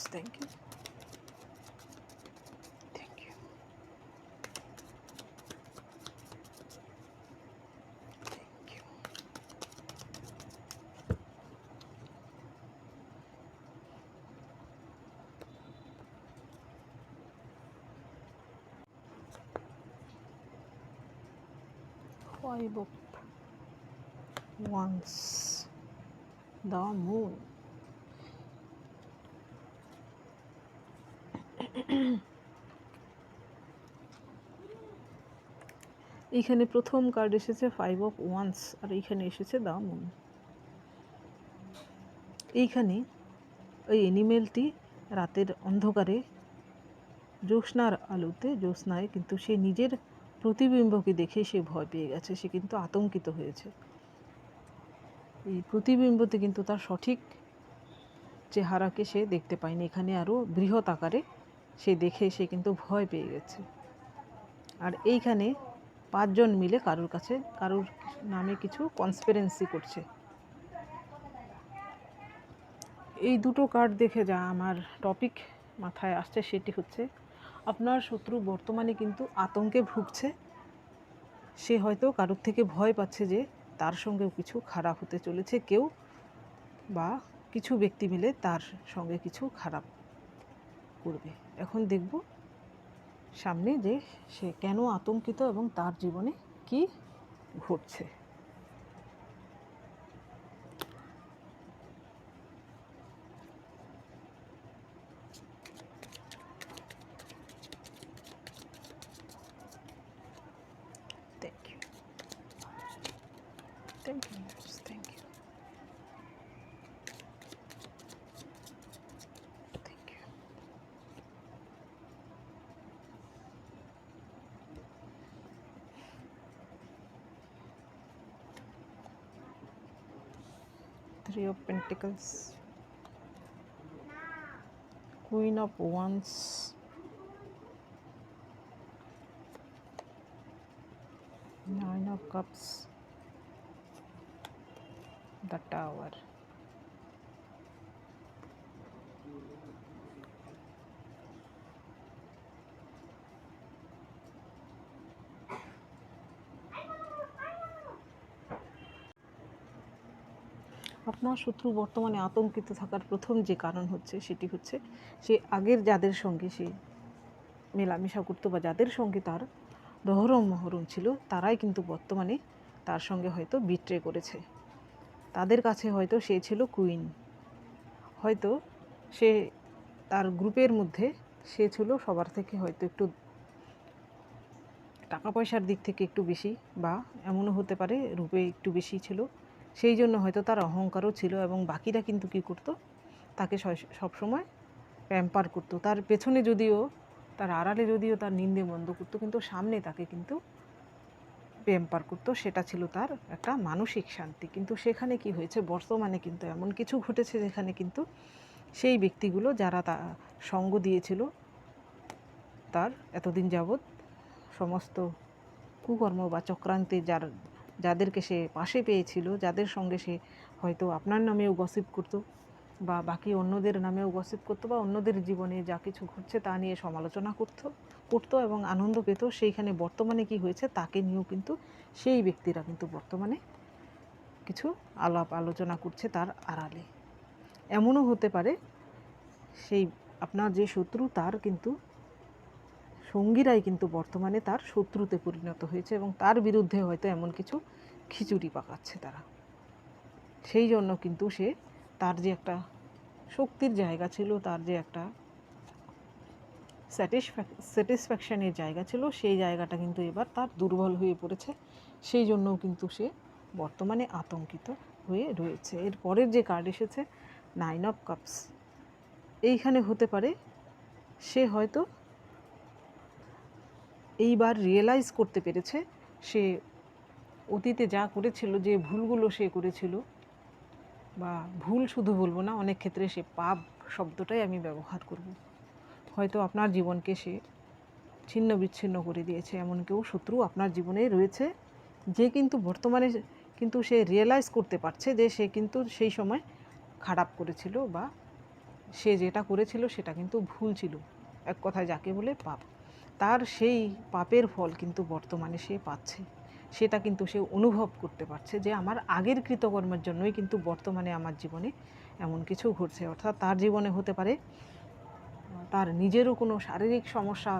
Yes, thank you. Thank you. Thank you. Huaibop Once the moon. এইখানে প্রথম card এসেছে five of wands আর এইখানে এসেছে দা মুন এইখানে ওই অ্যানিমেলটি রাতের অন্ধকারে জ্যোৎস্নার আলোতে জ্যোৎস্নায় কিন্তু সে নিজের প্রতিবিম্বকে দেখে সে ভয় পেয়ে গেছে, সে কিন্তু আতঙ্কিত হয়েছে। এই প্রতিবিম্বতে কিন্তু তার সঠিক চেহারাকে সে দেখতে পায়নি। এখানে আরও বৃহৎ আকারে সে দেখে সে কিন্তু ভয় পেয়ে গেছে। আর এইখানে পাঁচজন মিলে কারোর কাছে, কারোর নামে কিছু কনসপিরেন্সি করছে। এই দুটো কার্ড দেখে যা আমার টপিক মাথায় আসছে, সেটি হচ্ছে, আপনার শত্রু বর্তমানে কিন্তু আতঙ্কে ভুগছে। সে হয়তো কারোর থেকে ভয় পাচ্ছে যে তার সঙ্গেও কিছু খারাপ হতে চলেছে কেউ, বা কিছু ব্যক্তি মিলে তার সঙ্গে কিছু খারাপ করবে। এখন দেখব সামনে যে সে কেন আতঙ্কিত এবং তার জীবনে কি ঘটছে। Three of Pentacles. Queen of Wands. Nine of Cups. The Tower. আপনার শত্রু বর্তমানে আতঙ্কিত থাকার প্রথম যে কারণ হচ্ছে সেটি হচ্ছে সে আগের যাদের সঙ্গে সে মেলামেশা করতো বা যাদের সঙ্গে তার দহরম মহরম ছিল, তারাই কিন্তু বর্তমানে তার সঙ্গে হয়তো বিট্রে করেছে। তাদের কাছে হয়তো সে ছিল কুইন হয়তো সে তার গ্রুপের মধ্যে সে ছিল সবার থেকে হয়তো একটু টাকা পয়সার দিক থেকে একটু বেশি বা এমনও হতে পারে রূপে একটু বেশি ছিল। সেই জন্য হয়তো তার অহংকারও ছিল এবং বাকিরা কিন্তু কী করতো? তাকে সবসময় প্যাম্পার করতো। তার পেছনে যদিও, তার আড়ালে যদিও তার নিন্দে মন্দ করতো, কিন্তু সামনে তাকে কিন্তু প্যাম্পার করতো। সেটা ছিল তার একটা মানসিক শান্তি। কিন্তু সেখানে কি হয়েছে? বর্তমানে কিন্তু এমন কিছু ঘটেছে যেখানে কিন্তু সেই ব্যক্তিগুলো যারা তা, সঙ্গ দিয়েছিল, তার এতদিন যাবৎ সমস্ত কুকর্ম বা চক্রান্তে যার যাদেরকে সে পাশে পেয়েছিল, যাদের সঙ্গে সে হয়তো আপনার নামেও গসিপ করতো বা বাকি অন্যদের নামেও গসিপ করতো বা অন্যদের জীবনে যা কিছু ঘটছে তা নিয়ে সমালোচনা করতো করতো এবং আনন্দ পেত, সেইখানে বর্তমানে কি হয়েছে তাকে নিয়েও কিন্তু সেই ব্যক্তিরা কিন্তু বর্তমানে কিছু আলাপ আলোচনা করছে তার আড়ালে। এমনও হতে পারে সেই আপনার যে শত্রু তার কিন্তু সঙ্গীরাই কিন্তু বর্তমানে তার শত্রুতে পরিণত হয়েছে এবং তার বিরুদ্ধে হয়তো এমন কিছু খিচুড়ি পাকাচ্ছে তারা। সেই জন্য কিন্তু সে তার যে একটা শক্তির জায়গা ছিল, তার যে একটা স্যাটিসফ্যাকশনের জায়গা ছিল, সেই জায়গাটা কিন্তু এবার তার দুর্বল হয়ে পড়েছে। সেই জন্যও কিন্তু সে বর্তমানে আতঙ্কিত হয়ে রয়েছে। এর পরের যে কার্ড এসেছে নাইন অফ কাপস এইখানে হতে পারে, সে হয়তো এইবার রিয়েলাইজ করতে পেরেছে সে অতীতে যা করেছিল, যে ভুলগুলো সে করেছিল, বা ভুল শুধু বলব না, অনেক ক্ষেত্রে সে পাপ শব্দটাই আমি ব্যবহার করব। হয়তো আপনার জীবনকে সে ছিন্ন বিচ্ছিন্ন করে দিয়েছে, এমন কেউ শত্রু আপনার জীবনে রয়েছে, যে কিন্তু বর্তমানে কিন্তু সে রিয়েলাইজ করতে পারছে যে সে কিন্তু সেই সময় খারাপ করেছিল বা সে যেটা করেছিল সেটা কিন্তু ভুল ছিল। এক কথায় যাকে বলে পাপ। তার সেই পাপের ফল কিন্তু বর্তমানে সে পাচ্ছে। সেটা কিন্তু সে অনুভব করতে পারছে যে আমার আগের কৃতকর্মের জন্যই কিন্তু বর্তমানে আমার জীবনে এমন কিছু ঘটছে। অর্থাৎ তার জীবনে হতে পারে, তার নিজেরও কোনো শারীরিক সমস্যা,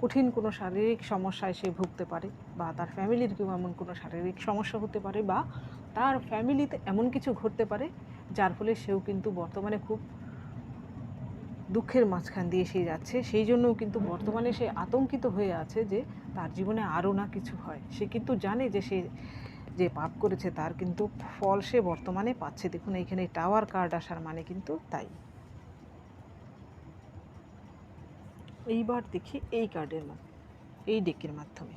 কঠিন কোনো শারীরিক সমস্যায় সে ভুগতে পারে বা তার ফ্যামিলির কেউ এমন কোনো শারীরিক সমস্যা হতে পারে বা তার ফ্যামিলিতে এমন কিছু ঘটতে পারে যার ফলে সেও কিন্তু বর্তমানে খুব দুঃখের মাঝখান দিয়ে সে যাচ্ছে। সেই জন্যও কিন্তু বর্তমানে সে আতঙ্কিত হয়ে আছে যে তার জীবনে আরও না কিছু হয়। সে কিন্তু জানে যে সে যে পাপ করেছে তার কিন্তু ফল সে বর্তমানে পাচ্ছে। দেখুন, এইখানে টাওয়ার কার্ড আসার মানে কিন্তু তাই। এইবার দেখি এই কার্ডের এই ডেকের মাধ্যমে।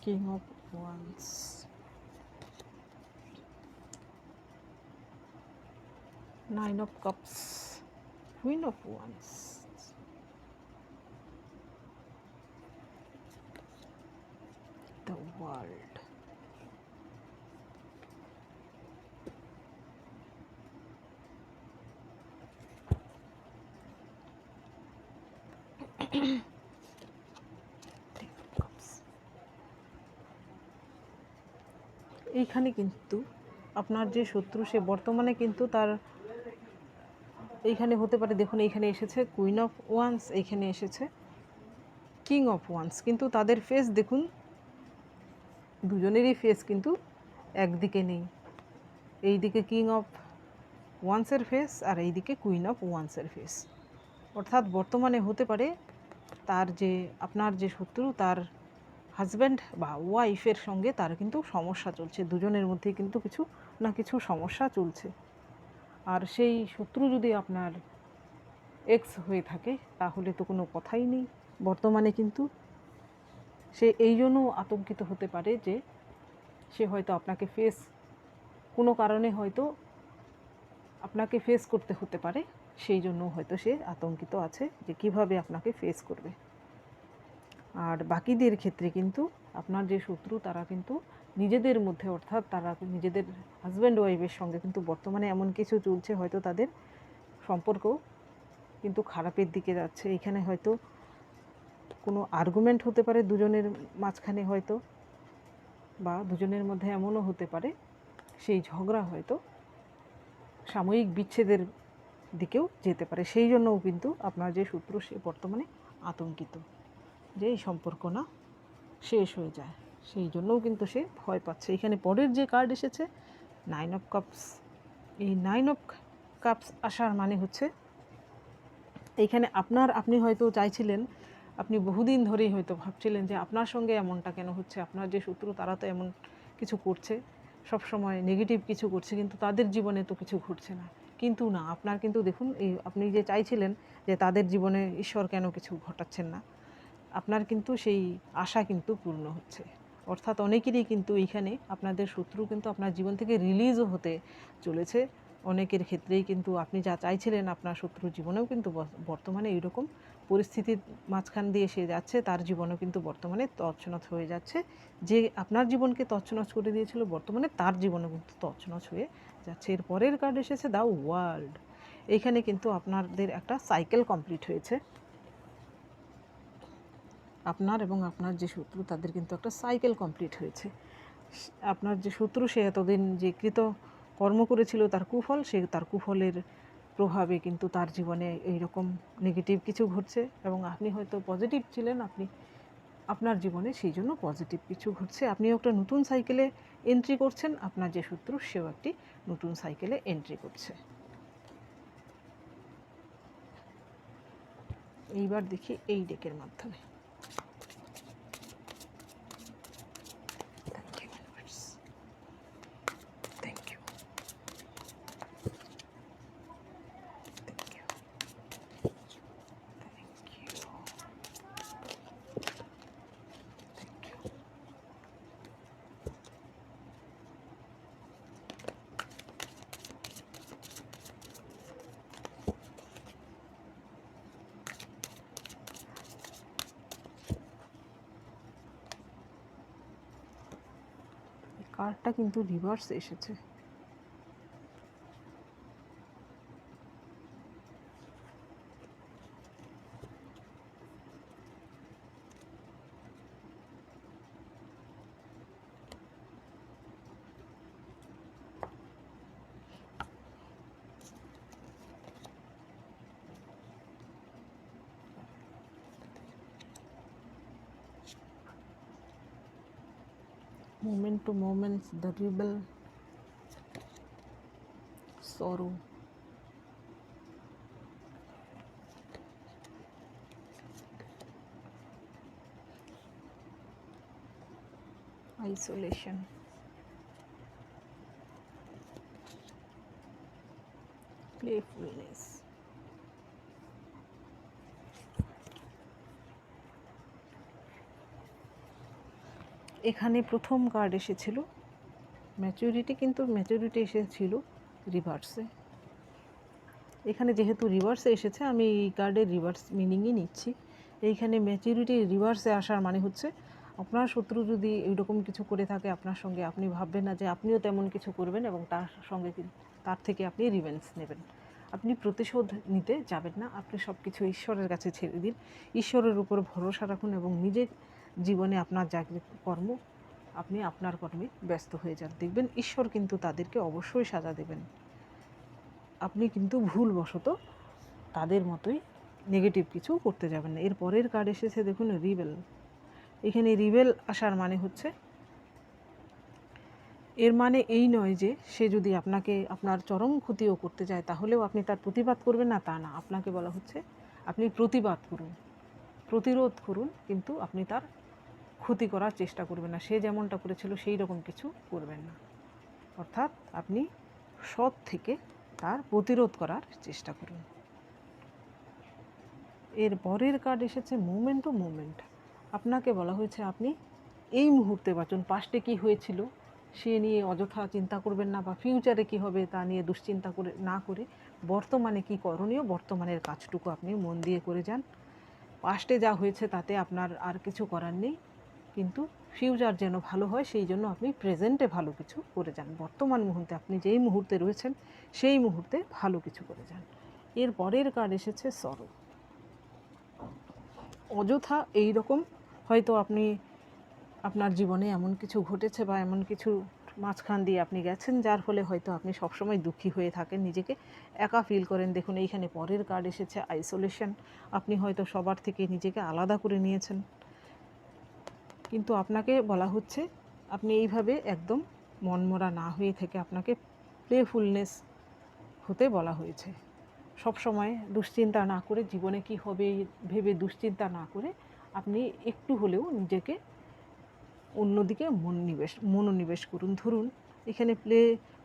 King of Wands. Nine of Cups. Queen of Wands. The World. এইখানে কিন্তু আপনার যে শত্রু সে বর্তমানে কিন্তু তার এইখানে হতে পারে, দেখুন এইখানে এসেছে কুইন অফ ওয়ান্স এইখানে এসেছে কিং অফ ওয়ান্স কিন্তু তাদের ফেস দেখুন, দুজনেরই ফেস কিন্তু একদিকে নেই। এইদিকে কিং অফ ওয়ান্সের ফেস আর এইদিকে কুইন অফ ওয়ান্সের ফেস অর্থাৎ বর্তমানে হতে পারে তার যে, আপনার যে শত্রু তার হাজব্যান্ড বা ওয়াইফের সঙ্গে তার কিন্তু সমস্যা চলছে। দুজনের মধ্যে কিন্তু কিছু না কিছু সমস্যা চলছে। আর সেই শত্রু যদি আপনার এক্স হয়ে থাকে, তাহলে তো কোনো কথাই নেই। বর্তমানে কিন্তু সে এই জন্য আতঙ্কিত হতে পারে যে সে হয়তো আপনাকে ফেস কোনো কারণে হয়তো আপনাকে ফেস করতে হতে পারে। সেই জন্য হয়তো সে আতঙ্কিত আছে যে কীভাবে আপনাকে ফেস করবে। আর বাকিদের ক্ষেত্রে কিন্তু আপনার যে শত্রু, তারা কিন্তু নিজেদের মধ্যে, অর্থাৎ তারা নিজেদের হাজব্যান্ড ওয়াইফের সঙ্গে কিন্তু বর্তমানে এমন কিছু চলছে, হয়তো তাদের সম্পর্ক কিন্তু খারাপের দিকে যাচ্ছে। এখানে হয়তো কোনো আর্গুমেন্ট হতে পারে দুজনের মাঝখানে হয়তো, বা দুজনের মধ্যে এমনও হতে পারে, সেই ঝগড়া হয়তো সাময়িক বিচ্ছেদের দিকেও যেতে পারে। সেই জন্যও কিন্তু আপনার যে শত্রু, সে বর্তমানে আতঙ্কিত। যে এই সম্পর্ক না, শেষ হয়ে যায়। সেই জন্যও কিন্তু সে ভয় পাচ্ছে। এখানে পরের যে কার্ড এসেছে নাইন অফ কাপস এই নাইন অফ কাপস আসার মানে হচ্ছে এইখানে আপনার, আপনি হয়তো চাইছিলেন, আপনি বহুদিন ধরেই হয়তো ভাবছিলেন যে আপনার সঙ্গে এমনটা কেন হচ্ছে? আপনার যে শত্রু, তারা তো এমন কিছু করছে সব সময় নেগেটিভ কিছু করছে, কিন্তু তাদের জীবনে তো কিছু ঘটছে না। কিন্তু না, আপনার কিন্তু দেখুন, এই আপনি যে চাইছিলেন যে তাদের জীবনে ঈশ্বর কেন কিছু ঘটাচ্ছেন না? আপনার কিন্তু সেই আশা কিন্তু পূর্ণ হচ্ছে। অর্থাৎ অনেকেরই কিন্তু এইখানে আপনাদের শত্রু কিন্তু আপনার জীবন থেকে রিলিজও হতে চলেছে। অনেকের ক্ষেত্রেই কিন্তু আপনি যা চাইছিলেন আপনার শত্রু জীবনেও কিন্তু বর্তমানে এইরকম পরিস্থিতির মাঝখান দিয়ে সে যাচ্ছে, তার জীবনও কিন্তু বর্তমানে তছনছ হয়ে যাচ্ছে। যে আপনার জীবনকে তছনছ করে দিয়েছিল, বর্তমানে তার জীবনও কিন্তু তছনছ হয়ে যাচ্ছে। এর পরের কার্ড এসেছে দ্য ওয়ার্ল্ড এইখানে কিন্তু আপনাদের একটা সাইকেল কমপ্লিট হয়েছে। আপনার এবং আপনার যে শত্রু, তাদের কিন্তু একটা সাইকেল কমপ্লিট হয়েছে। আপনার যে শত্রু, সে এতদিন যে কৃত কর্ম করেছিল, তার কুফল, সে তার কুফলের প্রভাবে কিন্তু তার জীবনে এইরকম নেগেটিভ কিছু ঘটছে এবং আপনি হয়তো পজিটিভ ছিলেন, আপনি আপনার জীবনে সেই জন্য পজিটিভ কিছু ঘটছে। আপনিও একটা নতুন সাইকেলে এন্ট্রি করছেন, আপনার যে শত্রু, সেও একটি নতুন সাইকেলে এন্ট্রি করছে। এইবার দেখি এই ডেকের মাধ্যমে। কার্ডটা কিন্তু রিভার্স এসেছে। Moment to moment the rebel sorrow. Isolation. Playfulness এখানে প্রথম কার্ড এসেছিল। ম্যাচুরিটি কিন্তু ম্যাচুরিটি এসেছিল রিভার্সে এখানে যেহেতু রিভার্সে এসেছে, আমি এই কার্ডের রিভার্স মিনিংই নিচ্ছি। এইখানে ম্যাচুরিটি রিভার্সে আসার মানে হচ্ছে, আপনার শত্রু যদি এইরকম কিছু করে থাকে, আপনার সঙ্গে আপনি ভাববেন না যে আপনিও তেমন কিছু করবেন এবং তার সঙ্গে তার থেকে আপনি রিভেন্স নেবেন। আপনি প্রতিশোধ নিতে যাবেন না, আপনি সব কিছু ঈশ্বরের কাছে ছেড়ে দিন। ঈশ্বরের উপর ভরসা রাখুন এবং নিজের জীবনে আপনার যা কর্ম, আপনি আপনার কর্মে ব্যস্ত হয়ে যান। দেখবেন ঈশ্বর কিন্তু তাদেরকে অবশ্যই সাজা দেবেন। আপনি কিন্তু ভুলবশত তাদের মতোই নেগেটিভ কিছু করতে যাবেন না। এর পরের কার্ড এসেছে, দেখুন রিবেল এখানে রিবেল আসার মানে হচ্ছে, এর মানে এই নয় যে সে যদি আপনাকে, আপনার চরম ক্ষতিও করতে যায় তাহলেও আপনি তার প্রতিবাদ করবেন না, তা না। আপনাকে বলা হচ্ছে, আপনি প্রতিবাদ করুন, প্রতিরোধ করুন, কিন্তু আপনি তার ক্ষতি করার চেষ্টা করবেন না। সে যেমনটা করেছিল, সেই রকম কিছু করবেন না। অর্থাৎ আপনি সৎ থেকে তার প্রতিরোধ করার চেষ্টা করুন। এর পরের কার্ড এসেছে মুমেন্ট টু মুমেন্ট আপনাকে বলা হয়েছে, আপনি এই মুহূর্তে বাঁচুন। পাস্টে কি হয়েছিল, সে নিয়ে অযথা চিন্তা করবেন না বা ফিউচারে কি হবে তা নিয়ে দুশ্চিন্তা করে, না করে বর্তমানে কি করণীয়, বর্তমানের কাজটুকু আপনি মন দিয়ে করে যান। পাস্টে যা হয়েছে তাতে আপনার আর কিছু করার নেই। কিন্তু ফিউচার যেন ভালো হয়, সেই জন্য আপনি প্রেজেন্টে ভালো কিছু করে যান। বর্তমান মুহূর্তে আপনি যেই মুহূর্তে রয়েছেন, সেই মুহূর্তে ভালো কিছু করে যান। এর পরের কার্ড এসেছে সরো অযথা এই রকম হয়তো আপনি আপনার জীবনে এমন কিছু ঘটেছে বা এমন কিছু মাঝখান দিয়ে আপনি গেছেন, যার ফলে হয়তো আপনি সবসময় দুঃখী হয়ে থাকেন, নিজেকে একা ফিল করেন। দেখুন, এইখানে পরের কার্ড এসেছে আইসোলেশন আপনি হয়তো সবার থেকে নিজেকে আলাদা করে নিয়েছেন। কিন্তু আপনাকে বলা হচ্ছে আপনি এইভাবে একদম মনমরা না হয়ে থেকে আপনাকে প্লেফুলনেস হতে বলা হয়েছে। সব সময় দুশ্চিন্তা না করে জীবনে কি হবে ভেবে দুশ্চিন্তা না করে আপনি একটু হলেও নিজেকে অন্যদিকে মনোনিবেশ মনোনিবেশ করুন। ধরুন, এখানে প্লে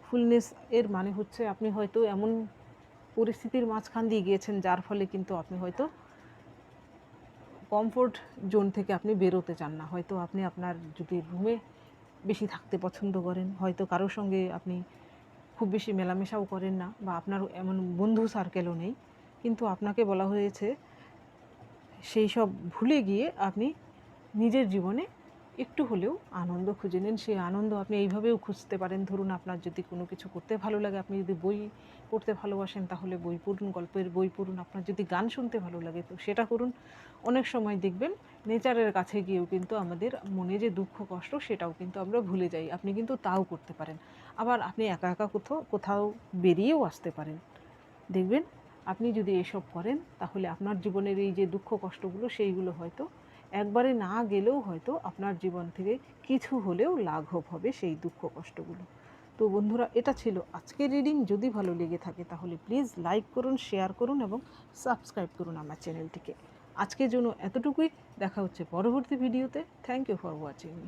ফুলনেস এর মানে হচ্ছে আপনি হয়তো এমন পরিস্থিতির মাঝখান দিয়ে গিয়েছেন যার ফলে কিন্তু আপনি হয়তো কমফোর্ট জোন থেকে আপনি বেরোতে চান না। হয়তো আপনি আপনার যদি রুমে বেশি থাকতে পছন্দ করেন, হয়তো কারোর সঙ্গে আপনি খুব বেশি মেলামেশাও করেন না বা আপনার এমন বন্ধু সার্কেলও নেই। কিন্তু আপনাকে বলা হয়েছে, সেই সব ভুলে গিয়ে আপনি নিজের জীবনে একটু হলেও আনন্দ খুঁজে নিন। সেই আনন্দ আপনি এইভাবেও খুঁজতে পারেন। ধরুন আপনার যদি কোনো কিছু করতে ভালো লাগে, আপনি যদি বই পড়তে ভালোবাসেন, তাহলে বই পড়ুন, গল্পের বই পড়ুন, আপনার যদি গান শুনতে ভালো লাগে, তো সেটা করুন। অনেক সময় দেখবেন নেচারের কাছে গিয়েও কিন্তু আমাদের মনে যে দুঃখ, কষ্ট, সেটাও কিন্তু আমরা ভুলে যাই। আপনি কিন্তু তাও করতে পারেন। আবার আপনি একা একা কোথাও কোথাও বেরিয়েও আসতে পারেন। দেখবেন আপনি যদি এসব করেন, তাহলে আপনার জীবনের এই যে দুঃখ, কষ্টগুলো, সেইগুলো হয়তো একবারে না গেলেও হয়তো আপনার জীবন থেকে কিছু হলেও লাঘব হবে সেই দুঃখ কষ্টগুলো। তো বন্ধুরা, এটা ছিল আজকের রিডিং যদি ভালো লেগে থাকে তাহলে প্লিজ লাইক করুন শেয়ার করুন এবং সাবস্ক্রাইব করুন আমার চ্যানেলটিকে আজকের জন্য এতটুকুই। দেখা হচ্ছে পরবর্তী ভিডিওতে thank you for watching me